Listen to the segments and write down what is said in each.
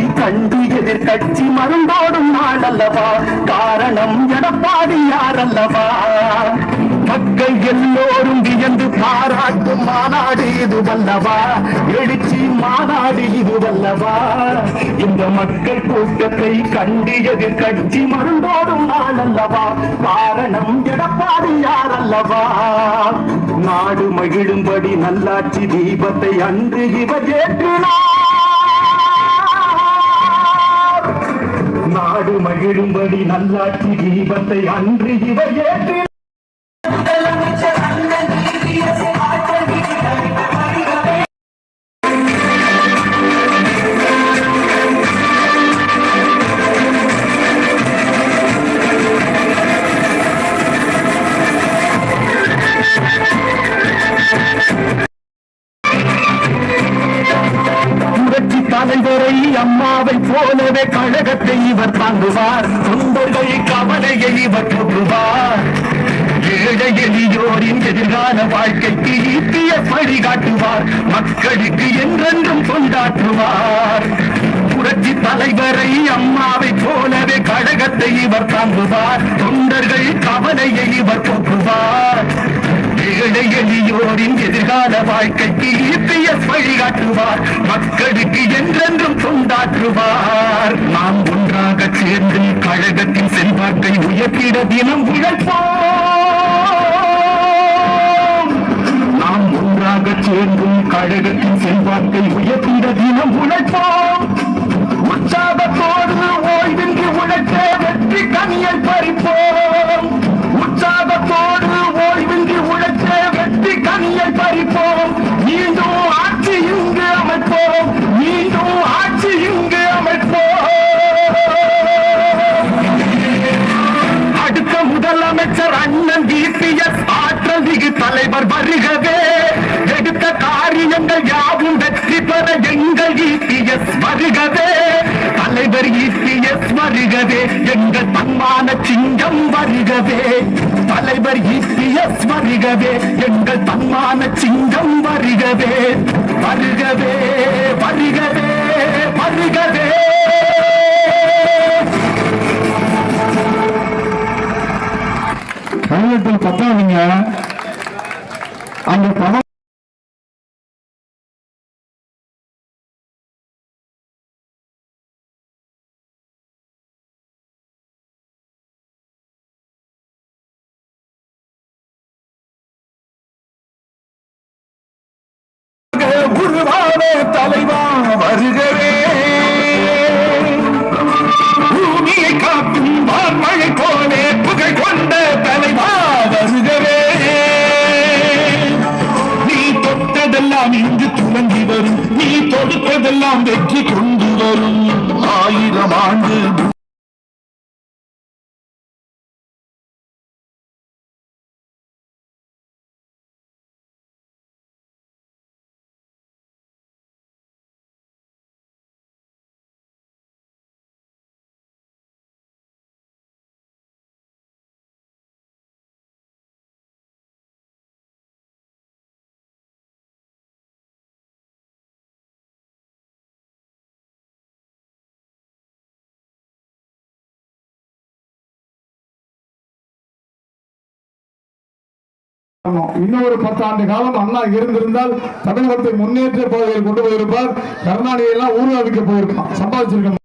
கூட்டத்தை கண்டு எதிர்கட்சி மருந்தோடும் நாள் அல்லவா காரணம் எடப்பாடி யார் அல்லவா மக்கள் எல்லோரும் வியந்து பாராட்டும் மாநாடு இது வல்லவா எழுச்சி மாநாடு இது வல்லவா இந்த மக்கள் கூட்டத்தை கண்டு எதிர்கட்சி மருந்தோடும் நாள் அல்லவா காரணம் எடப்பாடி யார் அல்லவா நாடு மகிழும்படி நல்லாட்சி தீபத்தை அன்று இவர் ஏற்றினார். நாடு மகிழும்படி நல்லாட்சி தீபத்தை அன்று இவர் ஏற்றி தாங்குவார் தொண்டர்கள் கவலையை வற்றுவார் ஏழை எளியோரின் எதிர்கால வாழ்க்கைக்கு ஈட்டிய வழிகாட்டுவார் மக்களுக்கு என்றென்றும் கொண்டாற்றுவார் புரட்சி தலைவரை அம்மாவை போலவே கழகத்தை இவர் தாங்குவார். தொண்டர்கள் கவலையை இவர் போக்குவார். ஏழை எளியோரின் எதிர்கால வாழ்க்கைக்கு எஸ் வழிகாட்டுவார். மக்களுக்கு என்றென்றும் தொண்டாற்றுவார். நாம் ஒன்றாக சேர்ந்து கழகத்தின் செல்வாக்கை உயர்த்திட தினம் உழைப்போம். நாம் ஒன்றாக சேர்ந்து கழகத்தின் செல்வாக்கை உயர்த்திட தினம் உழைப்போம். உற்சாகத்தோடு இபிஎஸ் வருகவே எங்கள் தன்மான சிங்கம் வருகவே. தலைவர் இபிஎஸ் வருகவே எங்கள் தன்மான சிங்கம் வருகவே. வருகவே வருகவே வருகவே. கழகத்தில் பத்தாதீங்க. அந்த பணம் வருவானே தலைவா வருகவே. பூமியை காக்கும் வான்மழை போலே புகை கொண்ட தலைவா வருகவே. நீ தொட்டதெல்லாம் இங்கு துவங்கி வரும். நீ தொடுத்ததெல்லாம் வெற்றி கொண்டு வரும். ஆயிரம் ஆண்டு இன்னொரு பத்தாண்டு காலம் அண்ணா இருந்திருந்தால் தமிழகத்தை முன்னேற்ற பாதையில் கொண்டு போயிருப்பார். கருணாநிதி எல்லாம் ஊர்வலிக்க போயிருக்கான் சம்பாதிச்சிருக்க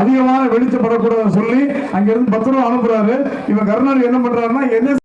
அதிகமான வெளிச்சப்படக்கூடாதுன்னு சொல்லி அங்கிருந்து பத்து ரூபா அனுப்புறாரு. இவன் கருணாநிதி என்ன பண்றாருன்னா என்ன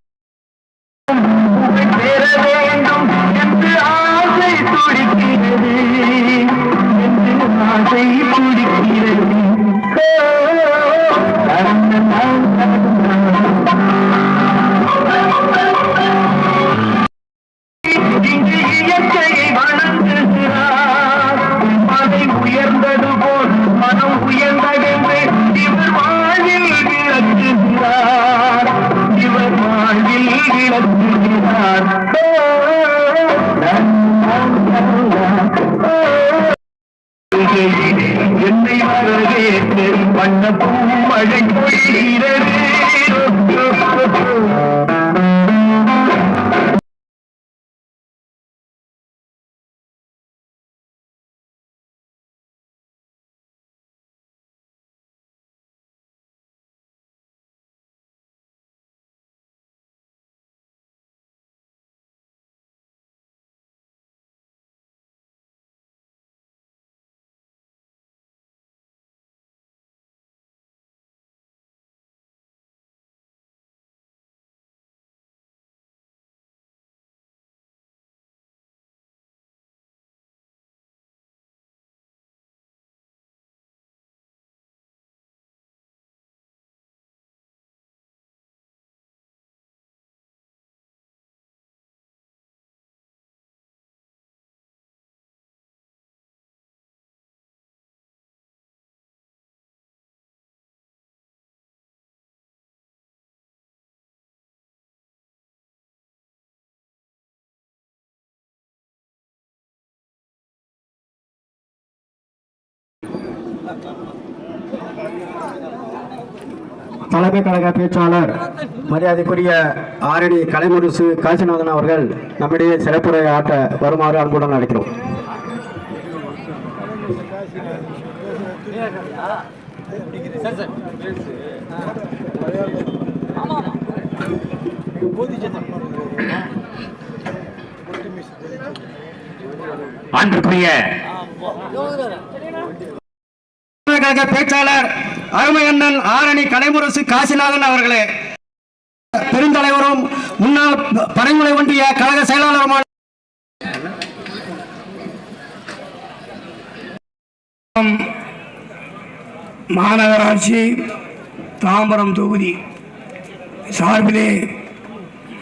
தலைமை கழக பேச்சாளர் மரியாதைக்குரிய ஆரணி கலைமுரசு காசிநாதன் அவர்கள் நம்மிடையே சிறப்புரை ஆட்ட வருமாறு அன்புடன் அழைக்கிறோம். அன்றுக்குரிய கழக பேச்சாளர் அருமையண்ணன் ஆரணி கலைமுரசு காசிநாதன் அவர்களே. பெருந்தலைவரும் முன்னாள் பனைமுறை ஒன்றிய கழக செயலாளருமான மாநகராட்சி தாம்பரம் தொகுதி சார்பிலே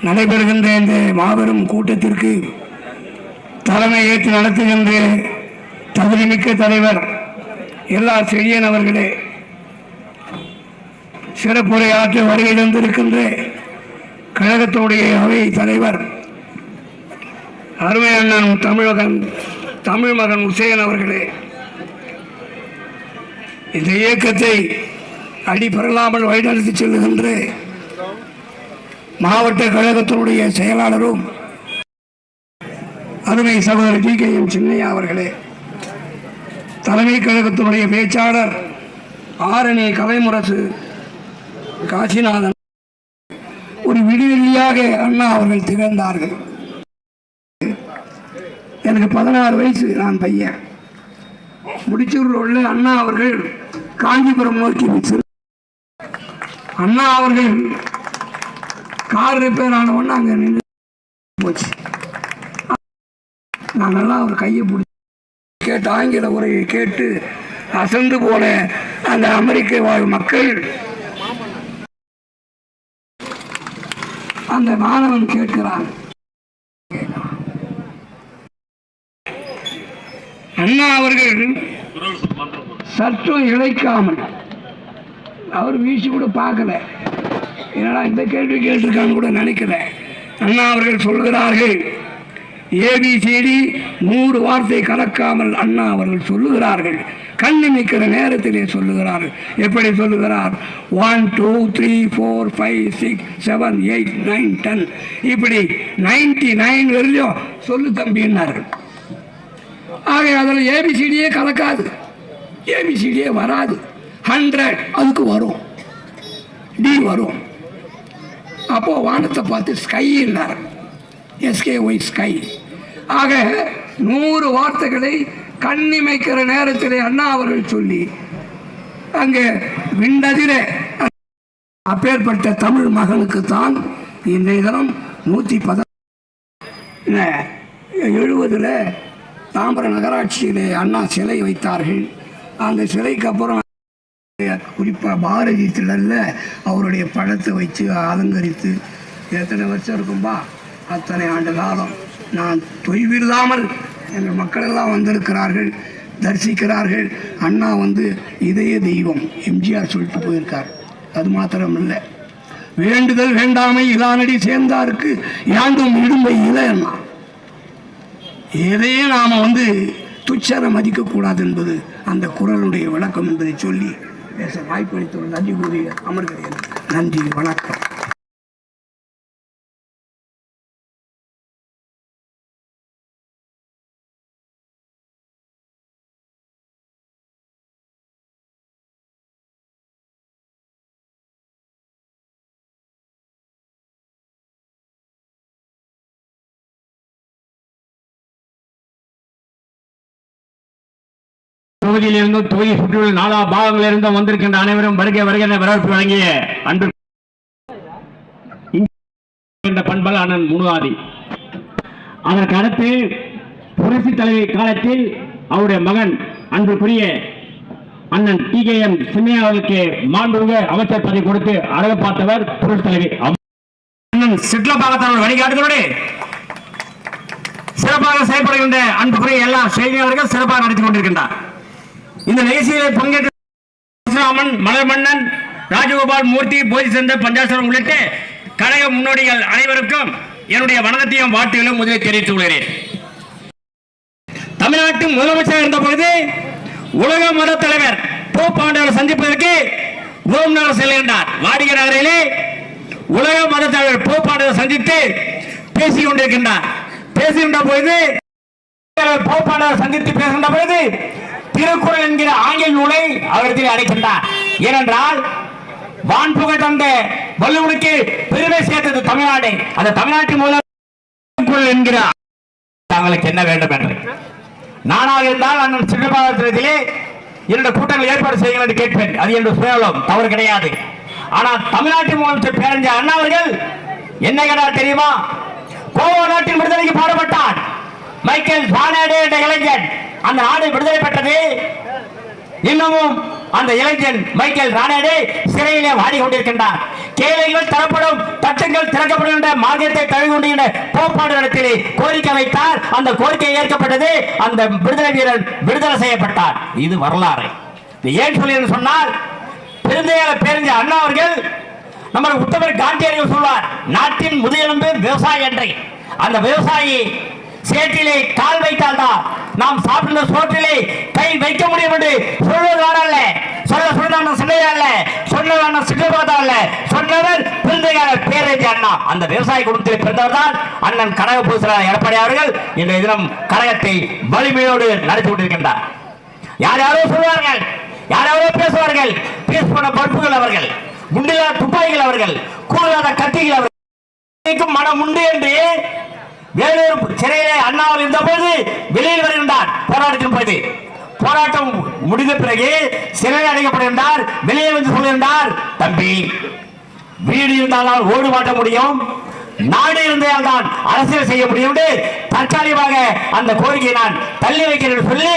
நடைபெறுகின்ற இந்த மாபெரும் கூட்டத்திற்கு தலைமை ஏற்று நடத்துகின்ற தகுதிமிக்க தலைவர் எல்லா செழியன் அவர்களே சிறப்புரையாற்ற வருகை தந்திருக்கின்ற கழகத்துடைய அவை தலைவர் அருமை அண்ணன் தமிழகன் தமிழ் மகன் உசேன் அவர்களே இந்த இயக்கத்தை அடிபெறலாமல் வழிநடத்தி செல்லுகின்ற மாவட்ட கழகத்தினுடைய செயலாளரும் அருமை சகோதரர் டி கே எம் சின்னையா அவர்களே தலைமை கழகத்தினுடைய பேச்சாளர் ஆரணி கலைமுரசு காசிநாதன். ஒரு விடுவெளியாக அண்ணா அவர்கள் திகழ்ந்தார்கள். எனக்கு பதினாறு வயசு நான் பையன். முடிச்சூரில் உள்ள அண்ணா அவர்கள் காஞ்சிபுரம் நோக்கி அண்ணா அவர்கள் கார் ரிப்பேர் ஆன உடனே அங்கே நின்று போச்சு. நாங்கெல்லாம் அவர் கையை பிடிச்சி கேட்டு ஆங்கில உரையை கேட்டு அசந்து போன அந்த அமெரிக்க வாழ் மக்கள். அந்த மாணவன் கேட்கிறான். அண்ணா அவர்கள் சற்றும் இழைக்காமல் அவர் வீசி கூட பார்க்கல. என்னடா இந்த கேள்வி கேட்டிருக்கான்னு கூட நினைக்கல. அண்ணா அவர்கள் சொல்கிறார்கள் ஏபிசிடி நூறு வார்த்தை கலக்காமல் அண்ணா அவர்கள் சொல்லுகிறார்கள். கண்ணிமிக்கிற நேரத்திலே சொல்லுகிறார்கள். எப்படி சொல்லுகிறார்? One two three four five six seven eight nine ten இப்படி நைன்டி நைன் வரையும் சொல்லு தம்பின்னார்கள் ஆக அதில் ஏபிசிடியே கலக்காது. ஏபிசிடியே வராது. ஹண்ட்ரட் அதுக்கு வரும். டி வரும். அப்போது வானத்தை பார்த்து ஸ்கை இல்லார் எஸ்கே ஒய் ஸ்கை ஆக நூறு வார்த்தைகளை கண்ணிமைக்கிற நேரத்தில் அண்ணா அவர்கள் சொல்லி அங்கே விண்டதிர அப்பேற்பட்ட தமிழ் மகனுக்கு தான் இன்றைய தினம் நூற்றி பத எழுபதில் தாம்பரம் நகராட்சியில் அண்ணா சிலை வைத்தார்கள். அந்த சிலைக்கு அப்புறம் குறிப்பாக பாரதி திடலில் அவருடைய படத்தை வச்சு அலங்கரித்து எத்தனை வருஷம் இருக்கும்பா அத்தனை ஆண்டு காலம் நான் தொய்வில்லாமல் எங்கள் மக்களெல்லாம் வந்திருக்கிறார்கள் தரிசிக்கிறார்கள். அண்ணா வந்து இதய தெய்வம் எம்ஜிஆர் சொல்லிட்டு போயிருக்கார். அது மாத்திரம் இல்லை வேண்டுதல் வேண்டாமை இலானடி சேர்ந்தாருக்கு யாண்டும் இடும்பை இல அண்ணா. எதையே நாம் வந்து துச்சர மதிக்கக்கூடாது என்பது அந்த குரலுடைய விளக்கம் என்பதை சொல்லி பேச வாய்ப்பளித்துள்ள நன்றி கூறிய அமர்கிறேன் நன்றி வணக்கம். தொகுதியிலிருந்தும் தொகுதி சுற்றியுள்ள நாலா பாகங்களிலிருந்தும் வந்திருக்கின்ற அனைவரும் வருகை வருகிற வரவேற்பு வழங்கிய அன்பு பண்பல் அண்ணன் முனுவாதி. அதற்கு அடுத்து புரட்சி தலைவி காலத்தில் அவருடைய மகன் அன்புக்குரிய அண்ணன் டி கே எம் சின்னையா அவர்களுக்கு மாண்புமிகு அமைச்சர் பதவி கொடுத்து அழக பார்த்தவர் புரட்சி தலைவி. அண்ணன் சிட்லபாகத்தவர் வழிகாட்டுகளோடு சிறப்பாக செயல்படுகின்ற அன்புக்குரிய எல்லா செய்தியாளர்கள் சிறப்பாக நடத்தி கொண்டிருக்கின்றார். இந்த நிகழ்ச்சியிலே பங்கேற்ற பரசுராமன் மலர்மன்னன் ராஜகோபால் மூர்த்தி போதிசந்தர் பஞ்சாசரம் உள்ளிட்ட கழக முன்னோடிகள் அனைவருக்கும் என்னுடைய வணக்கத்தையும் வாழ்த்துகளும் முதலில் தெரிவித்துக் கொள்கிறேன். தமிழ்நாட்டின் முதலமைச்சர் இருந்த பொழுது உலக மத தலைவர் போப் ஆண்டவர் சந்திப்பதற்கு ரோம் நகர் செல்கின்றார். வாடிகை நகரிலே உலக மத தலைவர் போப் ஆண்டவர் சந்தித்து பேசிக் கொண்டிருக்கின்றார். பேசுகின்ற பொழுது போப்பாளர் சந்தித்து பேசுகின்ற பொழுது திருக்குறள் என்கிற ஆங்கில நூலை அவரிடத்தில் அடைக்கின்றார். ஏனென்றால் வான்புகழ் தந்த வள்ளுவனுக்கு பெருமை சேர்த்தது தமிழ்நாடு. அந்த தமிழ்நாட்டின் மூலம் திருக்குறள் என்கிற தங்களுக்கு என்ன வேண்டும் என்று. நானாக இருந்தால் அண்ணன் சின்னபாதத்திலே என்னுடைய கூட்டங்கள் ஏற்பாடு செய்யுங்கள் என்று கேட்பேன். அது என்னுடைய சுயலம் தவறு கிடையாது. ஆனால் தமிழ்நாட்டின் மூலம் பேரஞ்ச அண்ணா அவர்கள் என்ன கேட்டார் தெரியுமா? கோவா நாட்டின் விடுதலைக்கு பாடுபட்டான் மைக்கேல் பானாடே என்ற இளைஞன் அந்த நாடு விடுதலை பெற்றது. இன்னமும் அந்த இளைஞன் மைக்கேல் ராணேடே சிறையிலே வாடி கொண்டிருக்கின்றார் கேளைகள் தரப்படும் தட்டுங்கள் திறக்கப்படும் என்ற மார்க்கத்தை தழுவி கொண்டிருக்கின்ற போப்பாடு இடத்திலே கோரிக்கை வைத்தார். அந்த கோரிக்கை ஏற்கப்பட்டது. அந்த விடுதலை வீரன் விடுதலை செய்யப்பட்டார். இது வரலாறு. ஏன் சொல்லி சொன்னால் பெருந்தையால பேரஞ்ச அண்ணா அவர்கள் நம்ம உத்தவர் காந்தியடிகள் சொல்வார் நாட்டின் முதுகெலும்பு விவசாயி என்று அந்த விவசாயி சேற்றிலே கால் வைத்தால்தான் நாம் சாப்பிடுற சோற்றிலே கை வைக்க முடியும் என்று சொல்வது அல்ல. சொல்ல சொன்ன சின்னையா அல்ல. சொன்னதான சின்னபாதா அல்ல. சொன்னவர் பிறந்தையாள பேரறிஞர் அண்ணா. அந்த விவசாய குடும்பத்தில் பிறந்தவர் தான் அண்ணன் கனக பூசலார் எடப்பாடி அவர்கள் இன்றைய தினம் கழகத்தை வலிமையோடு நடத்தி கொண்டிருக்கின்றார். யார் யாரோ சொல்வார்கள்? யார் யாரோ பேசுவார்கள்? பேஸ் பண்ண பருப்புகள் அவர்கள் குண்டில்லா துப்பாக்கிகள் அவர்கள் கூடாத கத்திகள் அவர்கள். மனம் உண்டு என்று வேலூர் சிறையிலே அண்ணாவில் இருந்தபோது வெளியில் வருகின்றார். போராட்டத்தின் போது. போராட்டம் முடிந்த பிறகு சிறையில் அடைக்கப்படுகின்றார் வெளியே வந்து சொல்கின்றார் தம்பி வீடு இருந்தால் ஓடு மாட்ட முடியும். நாடு இருந்தால் தான் அரசியல் செய்ய முடியும் தற்காலிகமாக அந்த கோரிக்கையை நான் தள்ளி வைக்கிறேன் சொல்லி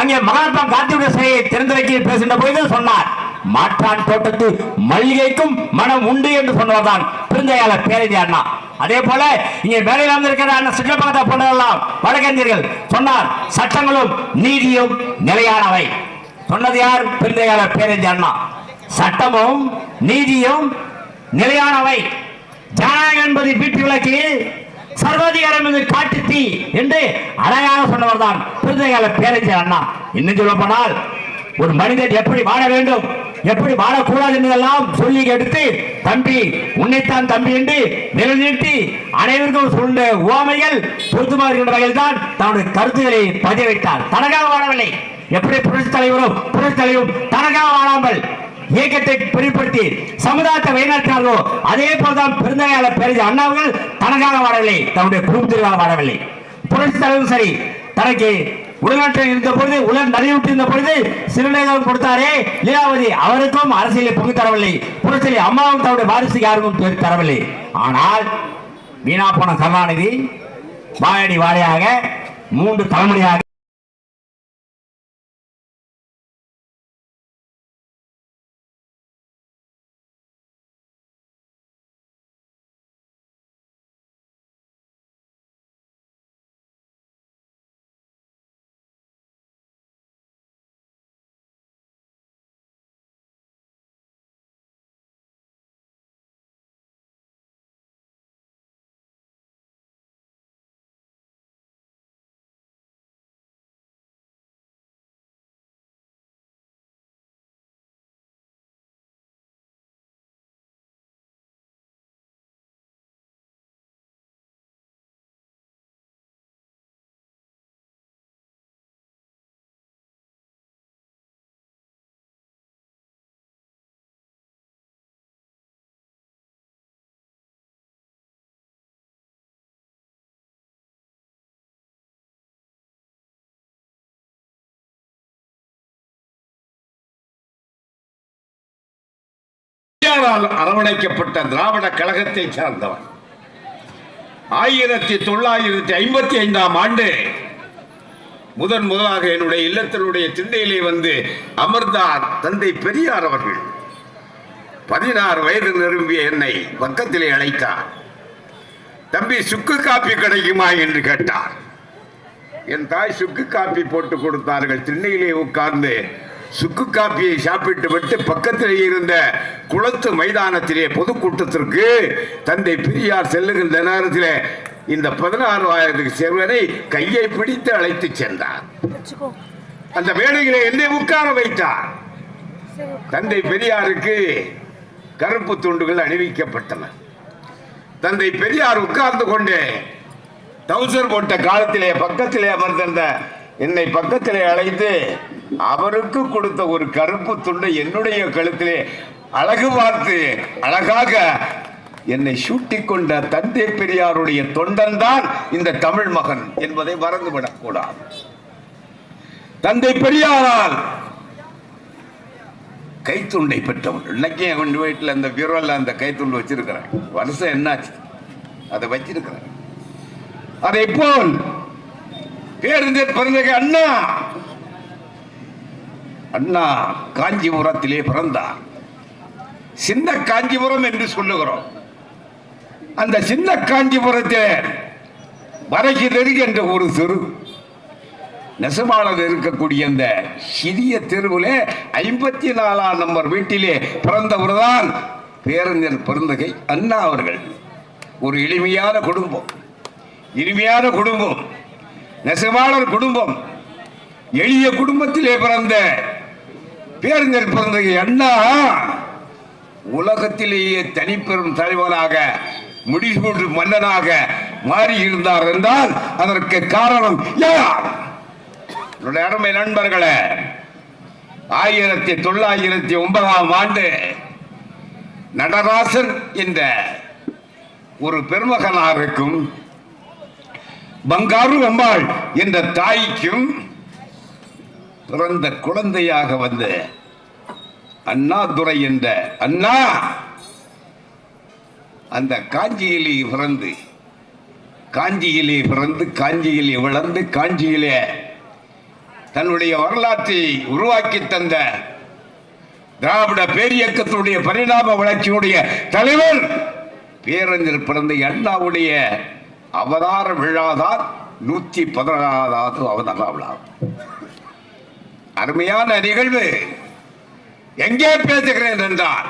அங்கே மகாத்மா காந்தியுடைய சிலையை திறந்து வைக்க பேசுகின்ற பொழுது சொன்னார். மாற்றான் தோட்டத்து மல்லிகைக்கும் மனம் உண்டு என்று சொன்னவர்தான் பெருந்தையாளர் பேரதி அண்ணா. அதே போல இங்கே வேலையில் அமர்ந்திருக்கிற அண்ணன் சிற்றப்பகத்தை போன்றவெல்லாம் வடக்கறிஞர்கள் சொன்னார் சட்டங்களும் நீதியும் நிலையானவை. சொன்னது யார்? பெருந்தையாளர் பேரதி அண்ணா. சட்டமும் நீதியும் நிலையானவை. ஜனநாயகம் என்பது வீட்டு விளக்கு சர்வாதிகாரம் என்பது காட்டு தீ என்று அழகாக சொன்னவர் தான் பெருந்தையாளர் பேரதி அண்ணா. இன்னும் சொல்ல போனால் ஒரு மனிதன் எப்படி வாழ வேண்டும்? எப்படி வாழக்கூடாது என்பதெல்லாம் சொல்லி எடுத்து தம்பி உன்னைத்தான் தம்பி என்று நிலைநிறுத்தி அனைவருக்கும் சொல்ல உவாமைகள் பொருத்தமாக இருக்கின்ற வகையில் தான் தன்னுடைய கருத்துக்களை பதிய வைத்தார் தனக்காக வாழவில்லை. எப்படி புரட்சி தலைவரும் புரட்சி தலைவரும் தனக்காக வாழாமல் இயக்கத்தை பிரிப்படுத்தி சமுதாயத்தை வழிநடத்தினார்களோ அதே போலதான் பெருந்தகையாளர் பெரிய அண்ணாவர்கள் தனக்காக வாழவில்லை. தன்னுடைய குடும்பத்திற்காக வாழவில்லை. புரட்சி தலைவரும் சரி தனக்கு உடல்நாட்டில் இருந்த பொழுது உலர் நடைவிட்டு பொழுது சிறுநீரகம் கொடுத்தாரே. லீலாவதி அவருக்கும் அரசியலை பொங்கி தரவில்லை. புரட்சி அம்மாவும் தன்னுடைய வாரிசு யாருக்கும் தரவில்லை. ஆனால் வீணா போன கருணாநிதி வாயடி வாழையாக மூன்று தலைமுறையாக பெரியாரால் அரவணைக்கப்பட்ட திராவிட கழகத்தை சார்ந்தவர். ஆயிரத்தி தொள்ளாயிரத்தி ஐம்பத்தி ஐந்தாம் ஆண்டு முதன் முதலாக என்னுடைய இல்லத்தினுடைய திண்டையிலே வந்து அமர்ந்தார் தந்தை பெரியார் அவர்கள் பதினாறு வயது நிரம்பிய என்னை பக்கத்திலே அழைத்தார். தம்பி சுக்கு காப்பி கிடைக்குமா? என்று கேட்டார். என் தாய் சுக்கு காப்பி போட்டு கொடுத்தார்கள். திண்ணையிலே உட்கார்ந்து சுக்கு காப்பியை சாப்பிட்டு விட்டு பக்கத்தில் இருந்த குளத்து மைதானத்திலே பொதுக்கூட்டத்திற்கு தந்தை பெரியார் செல்லுகின்ற நேரத்திலே இந்த பதினாறு வயதுக்கு சிறுவனை கையை பிடித்து அழைத்து சென்றார். அந்த வேளையிலே என்னை உட்கார வைத்தார். தந்தை பெரியாருக்கு கருப்பு துண்டுகள் அணிவிக்கப்பட்டன. தந்தை பெரியார் உட்கார்ந்து கொண்டு டவுசர் போட்ட காலத்திலே பக்கத்திலே அமர்ந்திருந்த என்னை பக்கத்திலே அழைத்து அவருக்கு கொடுத்த ஒரு கருப்பு துண்டை என்னுடைய கழுத்திலே அழகு பார்த்து அழகாக என்னை சூட்டி கொண்ட தந்தை பெரியாருடைய தொண்டன் தான் இந்த தமிழ் மகன் என்பதை மறந்துவிடக் கூடாது தந்தை பெரியாரால் கைத்துண்டை பெற்றவன் இன்னைக்கு என் வீட்டில் அந்த பீரோல அந்த கைத்துண்டு வச்சிருக்கிறேன். வருஷம் என்னாச்சு? அதை வச்சிருக்கிறேன். அதை போல் பேருந்தர் பிறந்த அண்ணா! அண்ணா காஞ்சிபுரத்திலே பிறந்தார். சின்ன காஞ்சிபுரம் என்று சொல்லுகிறோம். அந்த சின்ன காஞ்சிபுரத்தில் வரகிதறி என்ற ஒரு தெரு. நெசமாளர் இருக்கக்கூடிய அந்த சிறிய தெருவிலே ஐம்பத்தி நாலாம் நம்பர் வீட்டிலே பிறந்தவர் தான் பேரஞ்சர் பெருந்தகை அண்ணா அவர்கள். ஒரு எளிமையான குடும்பம். இனிமையான குடும்பம். நெசவாளர் குடும்பம். எளிய குடும்பத்திலே பிறந்த பேருந்தர் பிறந்த அண்ணா. உலகத்திலேயே தனிப்பெரும் தலைவனாக முடிசூட்டு மன்னனாக மாறி இருந்தார் என்றால் அதற்கு காரணம் யார்? அருமை நண்பர்களே ஆயிரத்தி தொள்ளாயிரத்தி ஒன்பதாம் ஆண்டு நடராசன் என்ற ஒரு பெருமகனாருக்கும் பங்காரு அம்பாள் என்ற தாய்க்கும் பிறந்த குழந்தையாக வந்து அண்ணாதுரை என்ற அண்ணா! அந்த காஞ்சியிலே பிறந்து காஞ்சியிலே பிறந்து காஞ்சியிலே வளர்ந்து காஞ்சியிலே தன்னுடைய வரலாற்றை உருவாக்கி தந்த திராவிட பேரியக்கத்தினுடைய பரிணாம வளர்ச்சியுடைய தலைவர் பேரறிஞர் பிறந்த அண்ணாவுடைய அவதார விழாதான் நூத்தி பதினாறாவது அவதார விழா அருமையான நிகழ்வு. எங்கே பேசுகிறேன் என்றால்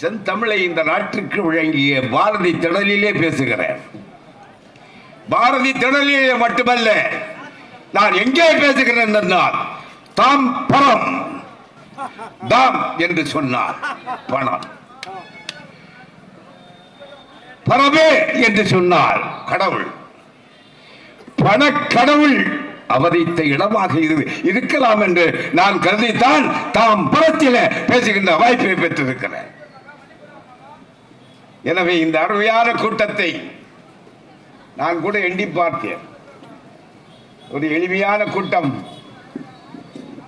செந்தமிழை இந்த நாட்டிற்கு வழங்கிய பாரதி திடலிலே பேசுகிறேன். பாரதி திடலிலே மட்டுமல்ல நான் எங்கே பேசுகிறேன் என்றால் தாம் பணம் தாம் என்று சொன்னார் பணம். பரமே என்று சொன்னார் கடவுள். பணக்கடவுள் அவதித்த இடமாக இது இருக்கலாம் என்று நான் கருதித்தான் தாம் புறத்தில பேசுகின்ற வாய்ப்பை பெற்றிருக்கிறேன். எனவே இந்த அருமையான கூட்டத்தை நான் கூட எண்ணி பார்த்தேன். ஒரு எளிமையான கூட்டம்.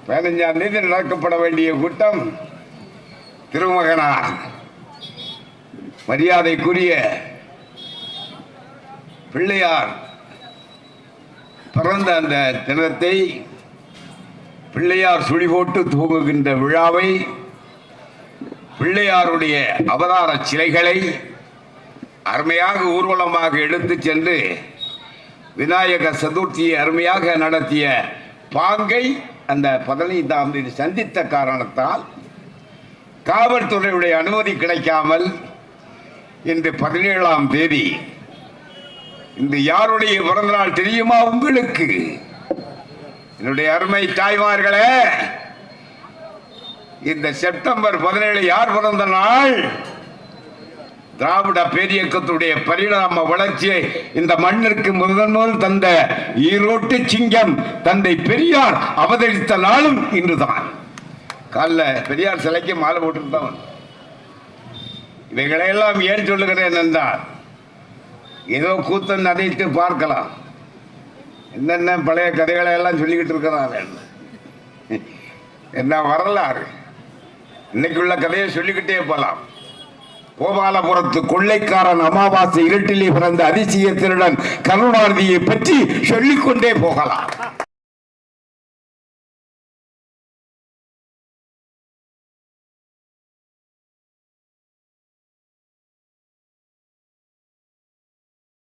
பதினஞ்சாம் தேதி நடக்கப்பட வேண்டிய கூட்டம். திருமகனார் மரியாதைக்குரிய பிள்ளையார் பிறந்த அந்த தினத்தை பிள்ளையார் சுழி போட்டு தூங்குகின்ற விழாவை பிள்ளையாருடைய அவதார சிலைகளை அருமையாக ஊர்வலமாக எடுத்து சென்று விநாயக சதுர்த்தியை அருமையாக நடத்திய பாங்கை அந்த பதினைந்தாம் தேதி சந்தித்த காரணத்தால் காவல்துறையுடைய அனுமதி கிடைக்காமல் இன்று பதினேழாம் தேதி இந்த யாருடைய பிறந்தநாள் தெரியுமா உங்களுக்கு? என்னுடைய அருமை தாய்மார்களே இந்த செப்டம்பர் பதினேழு யார் பிறந்த நாள்? திராவிட பேரியக்கத்துடைய பரிணாம வளர்ச்சியை இந்த மண்ணிற்கு முதன் முதல் தந்த ஈரோட்டு சிங்கம் தந்தை பெரியார் அவதரித்த நாளும் இன்றுதான். காலைல பெரியார் சிலைக்கு மாலை போட்டுருந்தவன் இவைகளையெல்லாம் ஏன் சொல்லுகிறேன் என்றால் ஏதோ கூத்தன் நதைத்து பார்க்கலாம். என்னென்ன பழைய கதைகளை எல்லாம் சொல்லிக்கிட்டு இருக்கிறான். என்ன வரலாறு? இன்னைக்குள்ள கதையை சொல்லிக்கிட்டே போகலாம் கோபாலபுரத்து கொள்ளைக்காரன் அமாவாசை இருட்டிலே பிறந்த அதிசயத்தினுடன் கருணாநிதியை பற்றி சொல்லிக்கொண்டே போகலாம்.